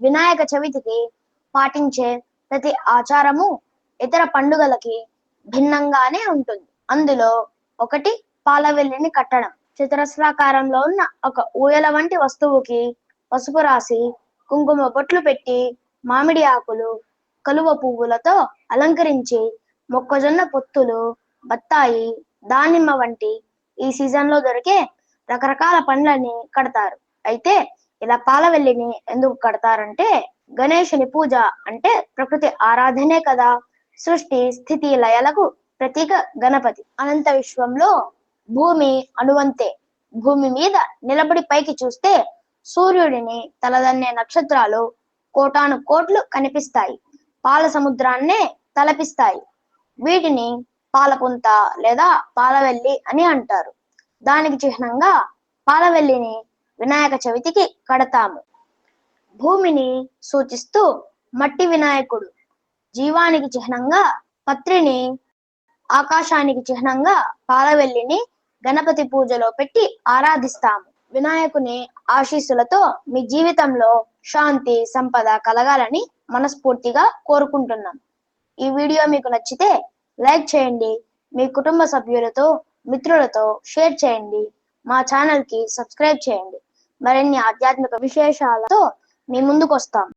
వినాయక చవితికి పాటించే ప్రతి ఆచారము ఇతర పండుగలకి భిన్నంగానే ఉంటుంది. అందులో ఒకటి పాలవెల్లిని కట్టడం. చతురస్రాకారంలో ఉన్న ఒక ఊయల వంటి వస్తువుకి పసుపు రాసి కుంకుమ బొట్లు పెట్టి మామిడి ఆకులు కలువ పువ్వులతో అలంకరించి మొక్కజొన్న పొత్తులు బత్తాయి దానిమ్మ వంటి ఈ సీజన్లో దొరికే రకరకాల పండ్లని కడతారు. అయితే ఇలా పాలవెల్లిని ఎందుకు కడతారంటే గణేశుని పూజ అంటే ప్రకృతి ఆరాధనే కదా. సృష్టి స్థితి లయలకు ప్రతీక గణపతి. అనంత విశ్వంలో భూమి అణువంతే. భూమి మీద నిలబడి పైకి చూస్తే సూర్యుడిని తలదన్నే నక్షత్రాలు కోటాను కోట్లు కనిపిస్తాయి. పాల సముద్రాన్నే తలపిస్తాయి. వీటిని పాలపుంత లేదా పాలవెల్లి అని అంటారు. దానికి చిహ్నంగా పాలవెల్లిని వినాయక చవితికి కడతాము. భూమిని సూచిస్తూ మట్టి వినాయకుడు జీవానికి చిహ్నంగా పత్రిని ఆకాశానికి చిహ్నంగా పాలవెల్లిని గణపతి పూజలో పెట్టి ఆరాధిస్తాము. వినాయకుని ఆశీస్సులతో మీ జీవితంలో శాంతి సంపద కలగాలని మనస్ఫూర్తిగా కోరుకుంటున్నాం. ఈ వీడియో మీకు నచ్చితే లైక్ చేయండి మీ కుటుంబ సభ్యులతో మిత్రులతో షేర్ చేయండి మా ఛానల్కి సబ్స్క్రైబ్ చేయండి. మరిన్ని ఆధ్యాత్మిక విశేషాలతో మీ ముందుకు వస్తాం